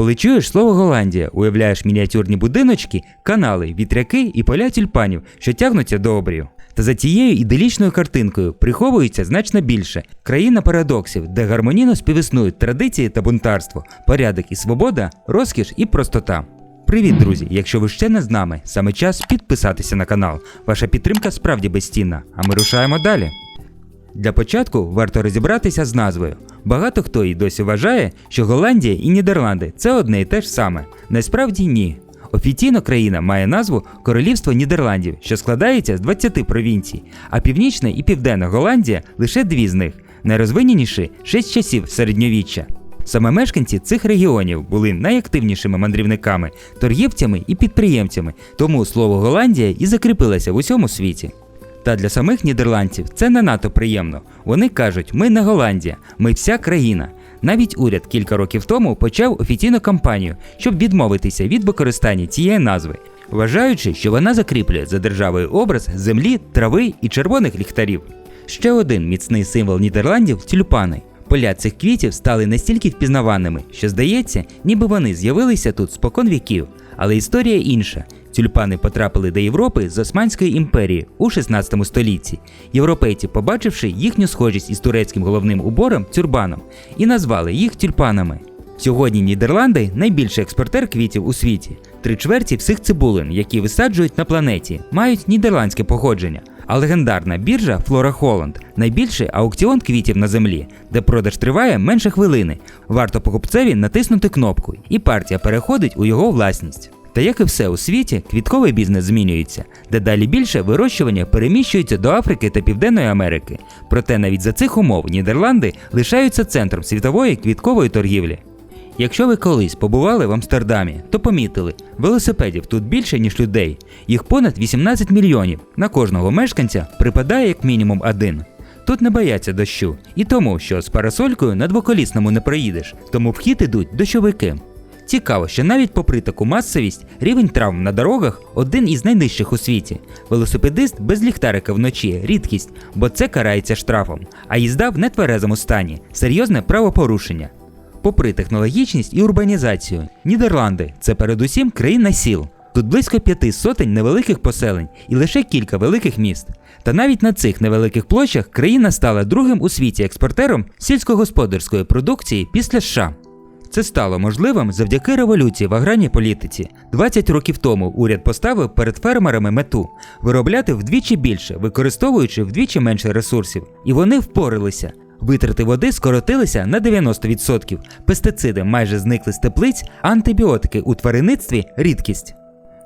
Коли чуєш слово Голландія, уявляєш мініатюрні будиночки, канали, вітряки і поля тюльпанів, що тягнуться до обрію. Та за цією іделічною картинкою приховується значно більше країна парадоксів, де гармонійно співіснують традиції та бунтарство, порядок і свобода, розкіш і простота. Привіт, друзі! Якщо ви ще не з нами, саме час підписатися на канал. Ваша підтримка справді безцінна, а ми рушаємо далі. Для початку варто розібратися з назвою. Багато хто і досі вважає, що Голландія і Нідерланди це одне і те ж саме. Насправді ні. Офіційно країна має назву Королівство Нідерландів, що складається з 20 провінцій, а Північна і Південна Голландія лише дві з них, найрозвиненіші з часів середньовіччя. Саме мешканці цих регіонів були найактивнішими мандрівниками, торгівцями і підприємцями, тому слово Голландія і закріпилося в усьому світі. Та для самих нідерландців це не надто приємно. Вони кажуть, ми не Голландія, ми вся країна. Навіть уряд кілька років тому почав офіційну кампанію, щоб відмовитися від використання цієї назви, вважаючи, що вона закріплює за державою образ землі, трави і червоних ліхтарів. Ще один міцний символ Нідерландів тюльпани. Поля цих квітів стали настільки впізнаваними, що здається, ніби вони з'явилися тут спокон віків. Але історія інша. Тюльпани потрапили до Європи з Османської імперії у 16 столітті. Європейці, побачивши їхню схожість із турецьким головним убором тюрбаном, і назвали їх тюльпанами. Сьогодні Нідерланди найбільший експортер квітів у світі. Три чверті всіх цибулин, які висаджують на планеті, мають нідерландське походження. А легендарна біржа Флора Холланд найбільший аукціон квітів на землі, де продаж триває менше хвилини. Варто покупцеві натиснути кнопку, і партія переходить у його власність. Та як і все у світі, квітковий бізнес змінюється, дедалі більше вирощування переміщується до Африки та Південної Америки. Проте навіть за цих умов Нідерланди лишаються центром світової квіткової торгівлі. Якщо ви колись побували в Амстердамі, то помітили, велосипедів тут більше, ніж людей. Їх понад 18 мільйонів. На кожного мешканця припадає як мінімум один. Тут не бояться дощу, і тому, що з парасолькою на двоколісному не проїдеш, тому в хід ідуть дощовики. Цікаво, що навіть попри таку масовість, рівень травм на дорогах один із найнижчих у світі. Велосипедист без ліхтарика вночі рідкість, бо це карається штрафом, а їзда в нетверезому стані серйозне правопорушення. Попри технологічність і урбанізацію, Нідерланди це передусім країна сіл. Тут близько п'яти сотень невеликих поселень і лише кілька великих міст. Та навіть на цих невеликих площах країна стала другим у світі експортером сільськогосподарської продукції після США. Це стало можливим завдяки революції в аграрній політиці. 20 років тому уряд поставив перед фермерами мету виробляти вдвічі більше, використовуючи вдвічі менше ресурсів. І вони впоралися. Витрати води скоротилися на 90%, пестициди майже зникли з теплиць, а антибіотики у тваринництві рідкість.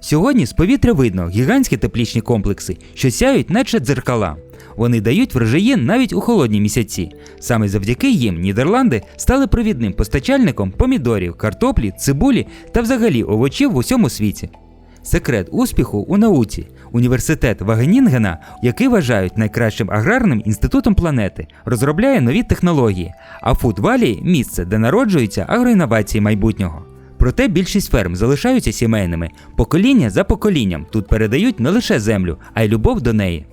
Сьогодні з повітря видно гігантські теплічні комплекси, що сяють, наче дзеркала. Вони дають врожаї навіть у холодні місяці. Саме завдяки їм Нідерланди стали провідним постачальником помідорів, картоплі, цибулі та взагалі овочів в усьому світі. Секрет успіху у науці. Університет Вагенінгена, який вважають найкращим аграрним інститутом планети, розробляє нові технології, а Фуд Валі місце, де народжуються агроінновації майбутнього. Проте більшість ферм залишаються сімейними. Покоління за поколінням тут передають не лише землю, а й любов до неї.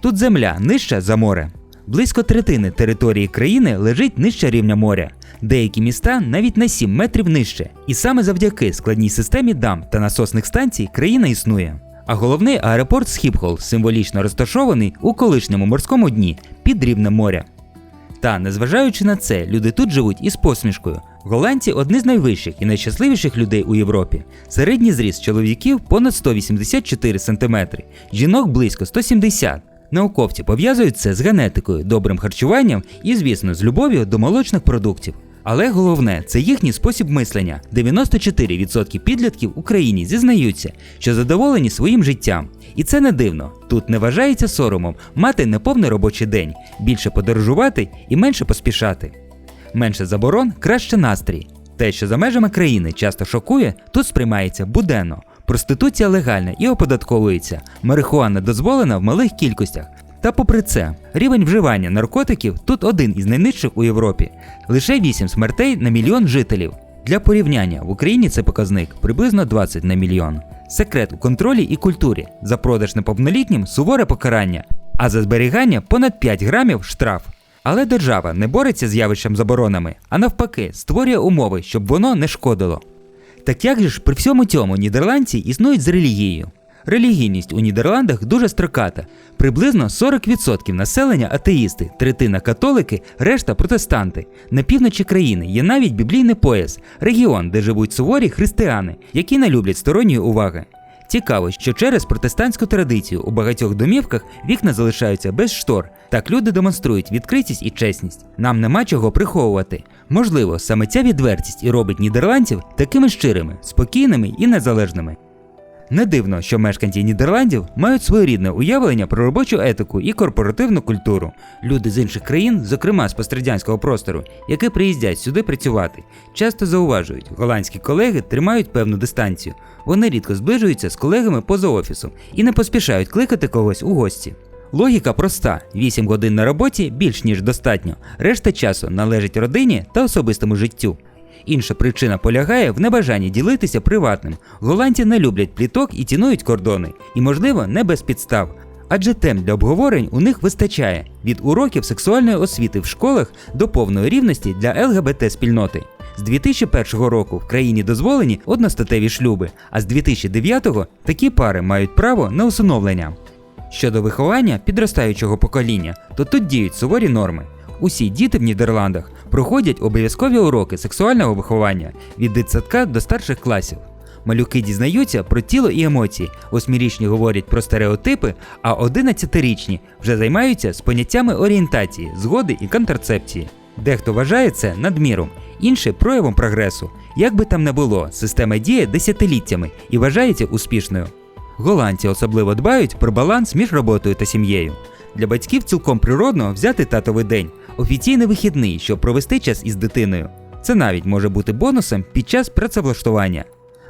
Тут земля нижча за море. Близько третини території країни лежить нижче рівня моря, деякі міста навіть на 7 метрів нижче. І саме завдяки складній системі дам та насосних станцій країна існує. А головний аеропорт Схіпхол символічно розташований у колишньому морському дні під рівнем моря. Та, незважаючи на це, люди тут живуть із посмішкою. Голландці одні з найвищих і найщасливіших людей у Європі. Середній зріст чоловіків понад 184 см, жінок близько 170 Науковці пов'язують це з генетикою, добрим харчуванням і, звісно, з любов'ю до молочних продуктів. Але головне це їхній спосіб мислення. 94% підлітків в Україні зізнаються, що задоволені своїм життям. І це не дивно. Тут не вважається соромом мати неповний робочий день, більше подорожувати і менше поспішати. Менше заборон, краще настрій. Те, що за межами країни часто шокує, тут сприймається буденно. Проституція легальна і оподатковується, марихуана дозволена в малих кількостях. Та попри це, рівень вживання наркотиків тут один із найнижчих у Європі лише 8 смертей на мільйон жителів. Для порівняння в Україні це показник приблизно 20 на мільйон. Секрет у контролі і культурі за продаж неповнолітнім суворе покарання, а за зберігання понад 5 грамів штраф. Але держава не бореться з явищем заборонами, а навпаки, створює умови, щоб воно не шкодило. Так як же ж при всьому цьому нідерландці існують з релігією? Релігійність у Нідерландах дуже строката. Приблизно 40% населення атеїсти, третина католики, решта протестанти. На півночі країни є навіть біблійний пояс, регіон, де живуть суворі християни, які не люблять сторонньої уваги. Цікаво, що через протестантську традицію у багатьох домівках вікна залишаються без штор. Так люди демонструють відкритість і чесність. Нам нема чого приховувати. Можливо, саме ця відвертість і робить нідерландців такими щирими, спокійними і незалежними. Не дивно, що мешканці Нідерландів мають своєрідне уявлення про робочу етику і корпоративну культуру. Люди з інших країн, зокрема з пострадянського простору, які приїздять сюди працювати, часто зауважують, голландські колеги тримають певну дистанцію. Вони рідко зближуються з колегами поза офісом і не поспішають кликати когось у гості. Логіка проста: 8 годин на роботі більш ніж достатньо. Решта часу належить родині та особистому життю. Інша причина полягає в небажанні ділитися приватним. Голландці не люблять пліток і цінують кордони, і, можливо, не без підстав. Адже тем для обговорень у них вистачає від уроків сексуальної освіти в школах до повної рівності для ЛГБТ спільноти. З 2001 року в країні дозволені одностатеві шлюби, а з 2009-го такі пари мають право на усиновлення. Щодо виховання підростаючого покоління, то тут діють суворі норми. Усі діти в Нідерландах проходять обов'язкові уроки сексуального виховання від дитсадка до старших класів. Малюки дізнаються про тіло і емоції, восьмирічні говорять про стереотипи, а одинадцятирічні вже займаються з поняттями орієнтації, згоди і контрацепції. Дехто вважає це надміром, інше проявом прогресу. Як би там не було, система діє десятиліттями і вважається успішною. Голландці особливо дбають про баланс між роботою та сім'єю. Для батьків цілком природно взяти татовий день, офіційний вихідний, щоб провести час із дитиною. Це навіть може бути бонусом під час працевлаштування.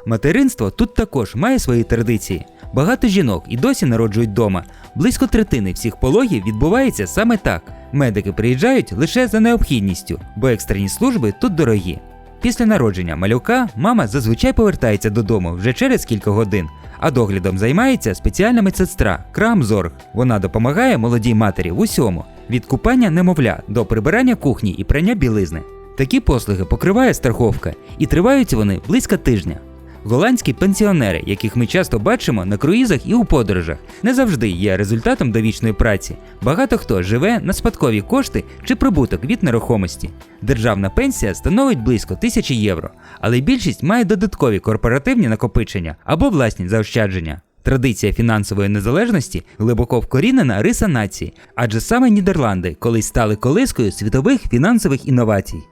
Материнство тут також має свої традиції. Багато жінок і досі народжують вдома. Близько третини всіх пологів відбувається саме так. Медики приїжджають лише за необхідністю, бо екстрені служби тут дорогі. Після народження малюка мама зазвичай повертається додому вже через кілька годин, а доглядом займається спеціальна медсестра Крамзорг. Вона допомагає молодій матері в усьому від купання немовля до прибирання кухні і прання білизни. Такі послуги покриває страховка, і тривають вони близько тижня. Голландські пенсіонери, яких ми часто бачимо на круїзах і у подорожах, не завжди є результатом довічної праці. Багато хто живе на спадкові кошти чи прибуток від нерухомості. Державна пенсія становить близько тисячі євро, але більшість має додаткові корпоративні накопичення або власні заощадження. Традиція фінансової незалежності глибоко вкорінена риса нації, адже саме Нідерланди колись стали колискою світових фінансових інновацій.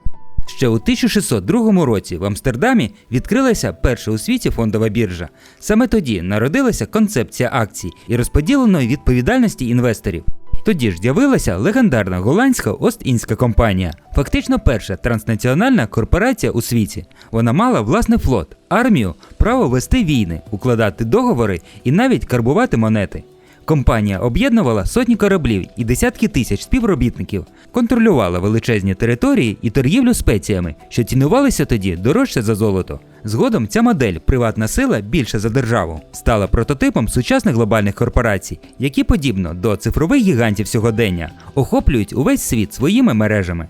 Ще у 1602 році в Амстердамі відкрилася перша у світі фондова біржа. Саме тоді народилася концепція акцій і розподіленої відповідальності інвесторів. Тоді ж з'явилася легендарна голландська Ост-Індська компанія, фактично перша транснаціональна корпорація у світі. Вона мала власний флот, армію, право вести війни, укладати договори і навіть карбувати монети. Компанія об'єднувала сотні кораблів і десятки тисяч співробітників, контролювала величезні території і торгівлю спеціями, що цінувалися тоді дорожче за золото. Згодом ця модель приватна сила більше за державу стала прототипом сучасних глобальних корпорацій, які, подібно до цифрових гігантів сьогодення, охоплюють увесь світ своїми мережами.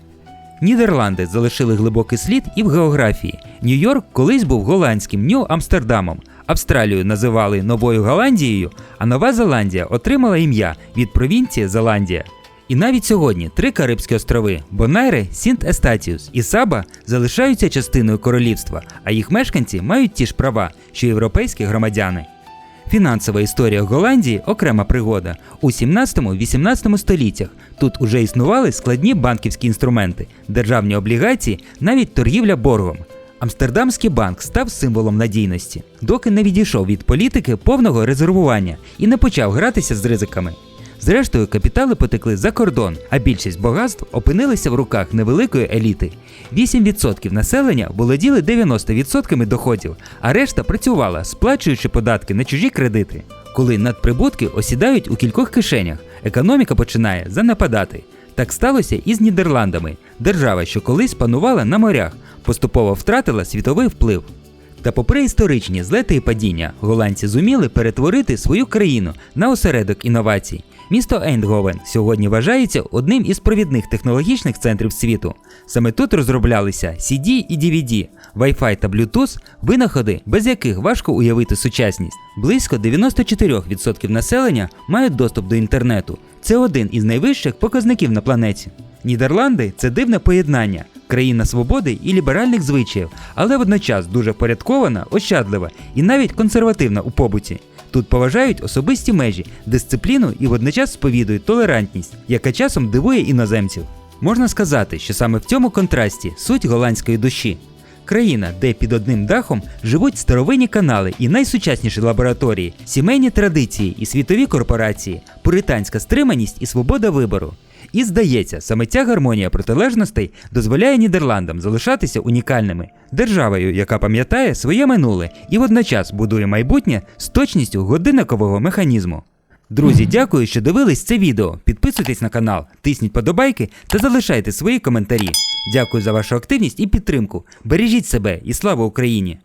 Нідерланди залишили глибокий слід і в географії. Нью-Йорк колись був голландським Нью-Амстердамом. Австралію називали Новою Голландією, а Нова Зеландія отримала ім'я від провінції Зеландія. І навіть сьогодні три Карибські острови Бонайре, Сінт Естатіус і Саба залишаються частиною королівства, а їх мешканці мають ті ж права, що європейські громадяни. Фінансова історія Голландії окрема пригода. У 17-18 століттях тут уже існували складні банківські інструменти, державні облігації, навіть торгівля боргом. Амстердамський банк став символом надійності, доки не відійшов від політики повного резервування і не почав гратися з ризиками. Зрештою, капітали потекли за кордон, а більшість багатств опинилися в руках невеликої еліти. 8% населення володіли 90% доходів, а решта працювала, сплачуючи податки на чужі кредити. Коли надприбутки осідають у кількох кишенях, економіка починає занепадати. Так сталося і з Нідерландами. Держава, що колись панувала на морях, поступово втратила світовий вплив. Та попри історичні злети і падіння, голландці зуміли перетворити свою країну на осередок інновацій. Місто Ейндговен сьогодні вважається одним із провідних технологічних центрів світу. Саме тут розроблялися CD і DVD, Wi-Fi та Bluetooth, винаходи, без яких важко уявити сучасність. Близько 94% населення мають доступ до інтернету. Це один із найвищих показників на планеті. Нідерланди це дивне поєднання, країна свободи і ліберальних звичаїв, але водночас дуже впорядкована, ощадлива і навіть консервативна у побуті. Тут поважають особисті межі, дисципліну і водночас сповідують толерантність, яка часом дивує іноземців. Можна сказати, що саме в цьому контрасті суть голландської душі. Країна, де під одним дахом живуть старовинні канали і найсучасніші лабораторії, сімейні традиції і світові корпорації, пуританська стриманість і свобода вибору. І здається, саме ця гармонія протилежностей дозволяє Нідерландам залишатися унікальними державою, яка пам'ятає своє минуле і водночас будує майбутнє з точністю годинникового механізму. Друзі, дякую, що дивились це відео. Підписуйтесь на канал, тисніть подобайки та залишайте свої коментарі. Дякую за вашу активність і підтримку. Бережіть себе і слава Україні!